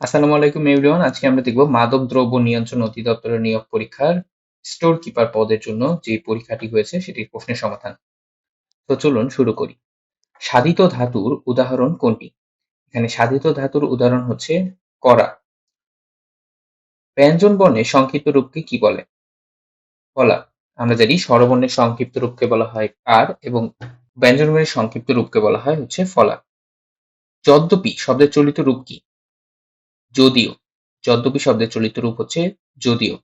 আসসালামু আলাইকুম এভরিওয়ান আজকে আমরা দেখব মাদক দ্রব্য নিয়ন্ত্রণ অধিদপ্তরের নিয়োগ পরীক্ষার স্টোর কিপার পদের জন্য যে পরীক্ষাটি হয়েছে, সেটির প্রশ্নের সমাধান। তো চলুন শুরু করি। সাধিত ধাতুর উদাহরণ কোনটি? এখানে সাধিত ধাতুর উদাহরণ হচ্ছে করা। ব্যঞ্জন বর্ণের সংক্ষিপ্ত রূপকে কি বলে? বলা আমরা জানি স্বরবর্ণের সংক্ষিপ্ত রূপকে বলা হয় কার এবং ব্যঞ্জন বর্ণের সংক্ষিপ্ত রূপকে বলা হয় হচ্ছে ফলা। যদ্যপি শব্দের চলিত রূপ কি? যদিও, যদ্যপি শব্দের চলিত রূপ হচ্ছে যদিও।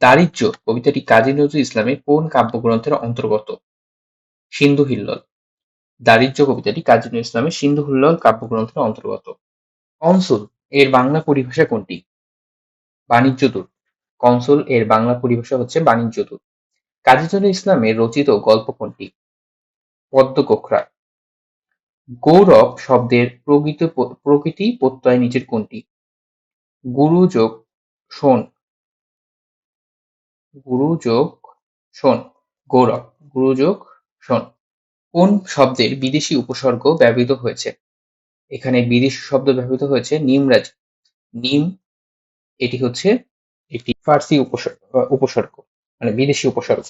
দারিদ্র্য কবিতাটি কাজী নজরুল ইসলামের কোন কাব্যগ্রন্থের অন্তর্গত? সিন্ধু হিল্লল। দারিদ্র্য কবিতাটি কাজী নজরুল ইসলামের সিন্ধু হিল্লল কাব্যগ্রন্থের অন্তর্গত। কনসুল, এর বাংলা পরিভাষা কোনটি? বাণিজ্য দূত। কনসুল, এর বাংলা পরিভাষা হচ্ছে বাণিজ্য দূত। কাজী নজরুল ইসলামের রচিত গল্প কোনটি? পদ্ম কোখরা গৌরব শব্দের প্রকৃত প্রকৃতি প্রত্যয় নিচের কোনটি? গুরু যোগ শোন। গৌরব গুরু যোগ শোন। কোন শব্দের বিদেশি উপসর্গ ব্যবহৃত হয়েছে? এখানে বিদেশি শব্দ ব্যবহৃত হয়েছে নিমরাজ। নিম, এটি হচ্ছে একটি ফার্সি উপসর্গ মানে বিদেশি উপসর্গ।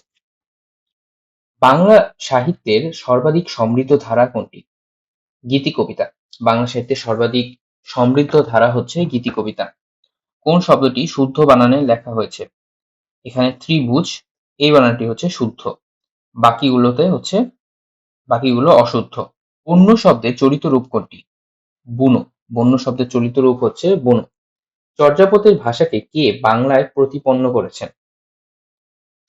বাংলা সাহিত্যের সর্বাধিক সমৃদ্ধ ধারা কোনটি? গীতি কবিতা। বাংলা সাহিত্যের সর্বাধিক সমৃদ্ধ ধারা হচ্ছে গীতি কবিতা। কোন শব্দটি শুদ্ধ বানানে লেখা হয়েছে? এখানে ত্রিভুজ, এই বানানটি হচ্ছে শুদ্ধ। বাকিগুলোতে হচ্ছে, বাকিগুলো অশুদ্ধ। অন্য শব্দের চরিত রূপ কোনটি? বুনো। বন্য শব্দের চলিত রূপ হচ্ছে বুনো। চর্যাপদের ভাষাকে কে বাংলায় প্রতিপন্ন করেছেন?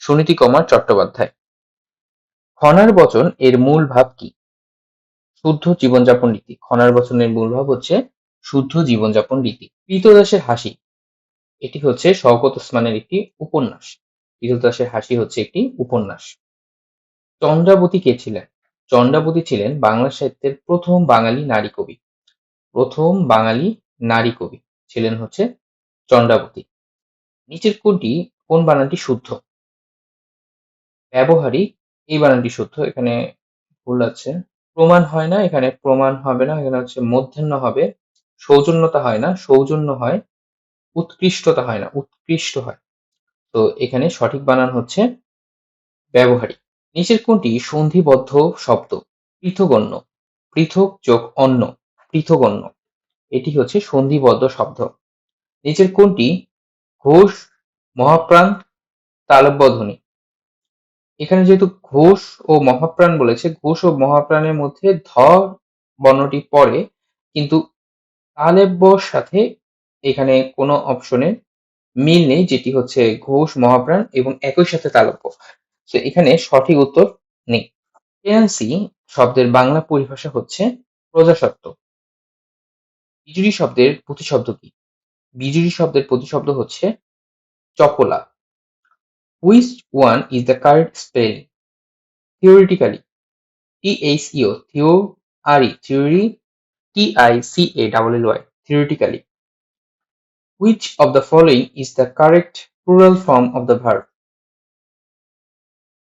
সুনীতি কুমার চট্টোপাধ্যায়। খনার বচন এর মূল ভাব কি? শুদ্ধ জীবনযাপন রীতি। খনার বচনের মূল ভাব হচ্ছে শুদ্ধ জীবনযাপন রীতি। কৃতদাসের হাসি। এটি হচ্ছে শওকত ওসমানের একটি উপন্যাস। কৃতদাসের হাসি হচ্ছে একটি উপন্যাস। চন্দ্রাবতী কে ছিলেন? চন্দ্রাবতী ছিলেন বাংলা সাহিত্যের প্রথম বাঙালি নারী কবি। প্রথম বাঙালি নারী কবি ছিলেন হচ্ছে চন্দ্রাবতী। নিচের কোনটি, কোন বানানটি শুদ্ধ? ব্যবহারিক, এই বানানটি শুদ্ধ। এখানে ভুল আছে। প্রমাণ হয় না, এখানে প্রমাণ হবে না, এখানে হচ্ছে মধ্যাহ্ন হবে। সৌজন্যতা হয় না, সৌজন্য হয়, উৎকৃষ্টতা হয় না, উৎকৃষ্ট হয়। তো এখানে সঠিক বানান হচ্ছে ব্যবহারিক। নিচের কোনটি? সন্ধিবদ্ধ শব্দ, পৃথগণ্য, পৃথক যোগ অন্য, পৃথগণ্য। এটি হচ্ছে সন্ধিবদ্ধ শব্দ। নিচের কোনটি? ঘোষ, মহাপ্রাণ তালব্য ধ্বনি এখানে যেহেতু ঘোষ ও মহাপ্রাণ বলেছে, ঘোষ ও মহাপ্রাণের মধ্যে ধ বর্ণটি পড়ে, কিন্তু তালেব্যর সাথে এখানে কোনো অপশনে মিল নেই, যেটি হচ্ছে ঘোষ, মহাপ্রাণ এবং একই সাথে তালব্য। তো এখানে সঠিক উত্তর নেই। টেন্সি শব্দের বাংলা পরিভাষা হচ্ছে প্রজাসত্ব বিজুরি শব্দের প্রতিশব্দ কি? বিজুরি শব্দের প্রতিশব্দ হচ্ছে চপলা ইও theo R E theory T I C A double L Y theoretically which of the following is the correct plural form of the verb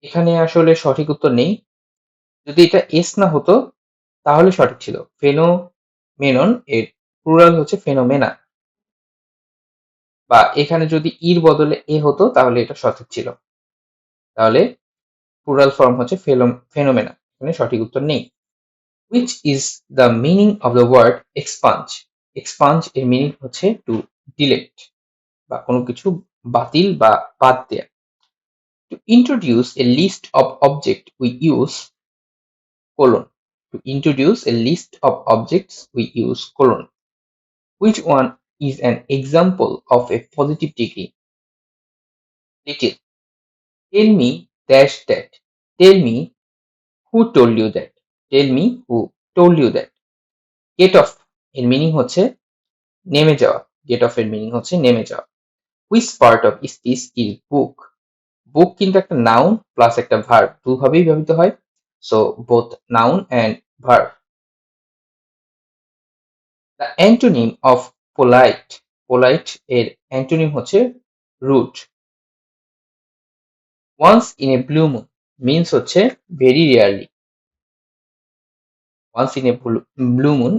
এখানে আসলে সঠিক উত্তর নেই। যদি এটা এস না হতো, তাহলে সঠিক ছিল। ফেনো মেনন এর প্লুরাল হচ্ছে ফেনোমেনা বা এখানে যদি ইর বদলে এ হতো তাহলে এটা সঠিক ছিল তাহলে প্লুরাল ফর্ম হচ্ছে ফেনোমেনা এখানে সঠিক উত্তর নেই which is the meaning of the word expunge expunge এর মিনিং হচ্ছে টু ডিলেট বা কোনো কিছু বাতিল বা বাদ দেয়া to introduce a list of object we use colon to introduce a list of objects we use colon which one is an example of a positive degree little tell me dash that tell me who told you that tell me who told you that get off এর meaning হচ্ছে নেমে যাওয়া get off এর meaning হচ্ছে নেমে যাওয়া which part of is this is book book কিন্তু একটা নাউন প্লাস একটা ভার্ব দুভাবেই ব্যবহৃত হয় so both noun and verb the antonym of polite. Polite এর অ্যান্টোনিম হচ্ছে rude. Once in a blue moon means হচ্ছে very rarely. Once in a blue moon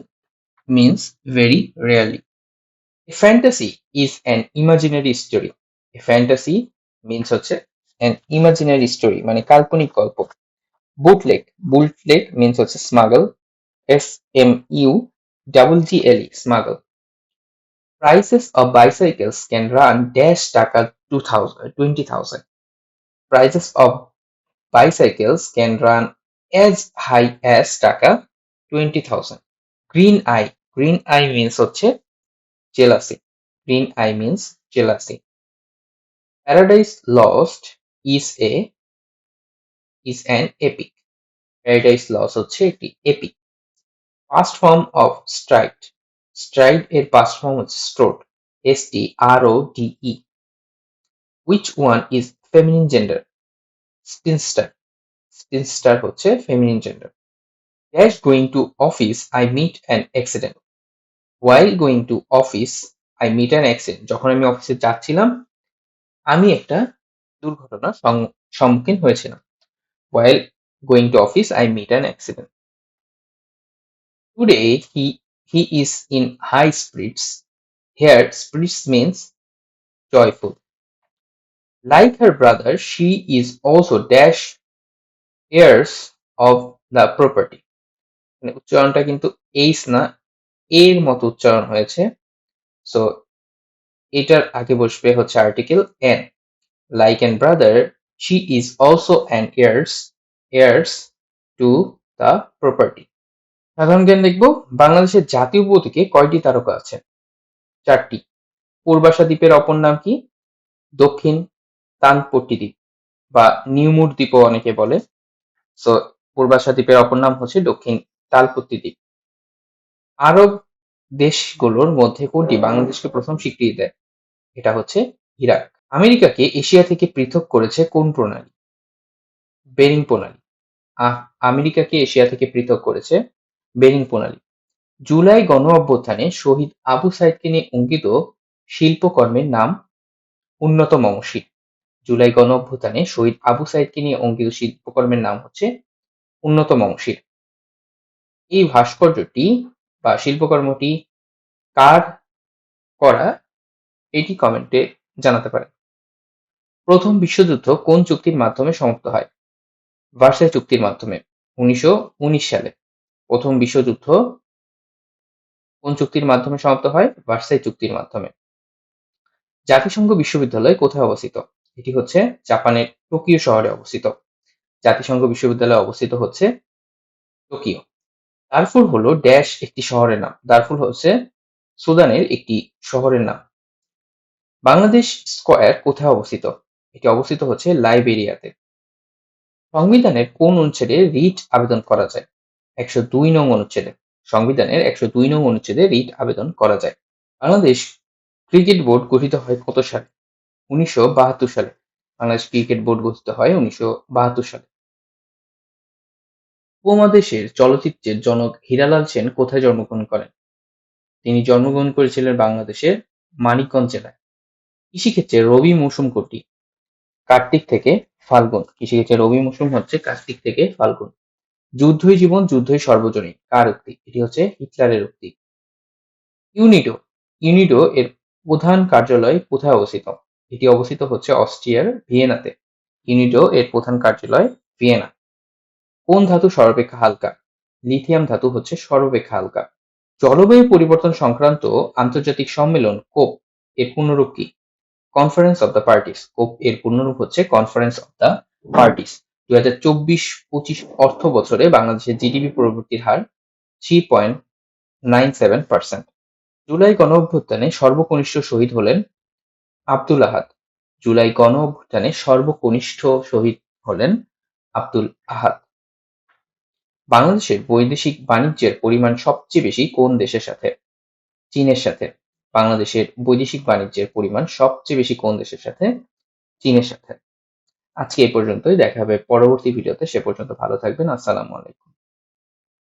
means very rarely. A fantasy is an imaginary story. A fantasy means হচ্ছে an imaginary story মানে কাল্পনিক গল্প। Bootleg bootleg means হচ্ছে smuggle. S M U double G L E, smuggle. Prices of bicycles can run dash 2000 20000 Prices of bicycles can run as high as টাকা 20000 Green eye green eye means হচ্ছে jealousy green eye means jealousy Paradise Lost is a is an epic Paradise Lost একটি epic Past form of stride stride এর past form হচ্ছে strode S T R O D E which one is feminine gender spinster spinster হচ্ছে feminine gender dash going to office I meet an accident while going to office I meet an accident যখন আমি অফিসে যাচ্ছিলাম, আমি একটা দুর্ঘটনার সম্মুখীন হয়েছিলাম। While going to office I meet an accident today he he is in high spirits here spirits means joyful like her brother she is also dash heirs of the property মানে উচ্চারণটা কিন্তু এইস না এর মতো উচ্চারণ হয়েছে সো এটার আগে বসবে হচ্ছে article an like an brother she is also an years years to the property সাধারণ জ্ঞান দেখব, বাংলাদেশের জাতীয় প্রতীকে কয়টি তারকা আছে? চারটি। পূর্বাশা দ্বীপের অপর নাম কি? দক্ষিণ তানপট্টি দ্বীপ, বা নিউমুর দ্বীপও অনেকে বলে। সো পূর্বাশা দ্বীপের অপর নাম হচ্ছে দক্ষিণ তালপট্টি দ্বীপ। আরব দেশগুলোর মধ্যে কোনটি বাংলাদেশকে প্রথম স্বীকৃতি দেয়? এটা হচ্ছে ইরাক। আমেরিকাকে এশিয়া থেকে পৃথক করেছে কোন প্রণালী? বেরিং প্রণালী। আমেরিকাকে এশিয়া থেকে পৃথক করেছে বেরিং প্রণালী। জুলাই গণ অভ্যুত্থানে শহীদ আবু সাইদকে নিয়ে অঙ্কিত শিল্পকর্মের নাম উন্নত মমশির জুলাই গণ অভ্যুত্থানে শহীদ আবু সাইদকে নিয়ে অঙ্কিত শিল্পকর্মের নাম হচ্ছে উন্নত মমশির এই ভাস্কর্যটি বা শিল্পকর্মটি কার করা, এটি কমেন্টে জানাতে পারেন। প্রথম বিশ্বযুদ্ধ কোন চুক্তির মাধ্যমে সমাপ্ত হয়? ভার্সাই চুক্তির মাধ্যমে, উনিশশো উনিশ সালে। প্রথম বিশ্বযুদ্ধ কোন চুক্তির মাধ্যমে সমাপ্ত হয়? ভার্সাই চুক্তির মাধ্যমে। জাতিসংঘ বিশ্ববিদ্যালয় কোথায় অবস্থিত? এটি হচ্ছে জাপানের টোকিও শহরে অবস্থিত। জাতিসংঘ বিশ্ববিদ্যালয় অবস্থিত হচ্ছে টোকিও। দারফুর হলো ড্যাশ একটি শহরের নাম। দারফুর হচ্ছে সুদানের একটি শহরের নাম। বাংলাদেশ স্কয়ার কোথায় অবস্থিত? এটি অবস্থিত হচ্ছে লাইবেরিয়াতে। সংবিধানের কোন অনুচ্ছেদে রিট আবেদন করা যায়? একশো দুই নং অনুচ্ছেদে, সংবিধানের একশো দুই নং অনুচ্ছেদে রিট আবেদন করা যায়। বাংলাদেশ ক্রিকেট বোর্ড গঠিত হয় কত সালে? উনিশশো বাহাত্তর সালে। বাংলাদেশ ক্রিকেট বোর্ড গঠিত হয় উনিশশো বাহাত্তর সালে। উপমহাদেশের চলচ্চিত্রের জনক হীরালাল সেন কোথায় জন্মগ্রহণ করেন? তিনি জন্মগ্রহণ করেছিলেন বাংলাদেশের মানিকগঞ্জ জেলায়। কৃষিক্ষেত্রে রবি মৌসুম কোটি কার্তিক থেকে ফাল্গুন। কৃষিক্ষেত্রে রবি মৌসুম হচ্ছে কার্তিক থেকে ফাল্গুন। যুদ্ধই জীবন, যুদ্ধই সর্বজনীন। কার উক্তি? এটি হচ্ছে হিটলারের উক্তি। ইউনিডো ইউনিডো এর প্রধান কার্যালয় কোথায় অবস্থিত? এটি অবস্থিত হচ্ছে অস্ট্রিয়ার ভিয়েনাতে। ইউনিডো এর প্রধান কার্যালয় ভিয়েনা। কোন ধাতু সর্বাপেক্ষা হালকা? লিথিয়াম ধাতু হচ্ছে সর্বাপেক্ষা হালকা। জলবায়ু পরিবর্তন সংক্রান্ত আন্তর্জাতিক সম্মেলন, কোপ, এর পূর্ণরূপ কি? Conference of the parties. COP এর পূর্ণরূপ হচ্ছে কনফারেন্স অফ দ্য পার্টিস। দুই হাজার চব্বিশ পঁচিশ অর্থ বছরে বাংলাদেশের জিডিপি প্রবৃদ্ধির হার three point nine seven percent July গণ অভ্যুত্থানে সর্বকনিষ্ঠ শহীদ হলেন আব্দুল আহাদ। জুলাই গণ অভ্যুত্থানে সর্বকনিষ্ঠ শহীদ হলেন আব্দুল আহাদ। বাংলাদেশের বৈদেশিক বাণিজ্যের পরিমাণ সবচেয়ে বেশি কোন দেশের সাথে? চীনের সাথে। বাংলাদেশের বৈদেশিক বাণিজ্যের পরিমাণ সবচেয়ে বেশি কোন দেশের সাথে? চীনের সাথে। আজকে এই পর্যন্তই। দেখা হবে পরবর্তী ভিডিওতে। সে পর্যন্ত ভালো থাকবেন। আসসালামু আলাইকুম।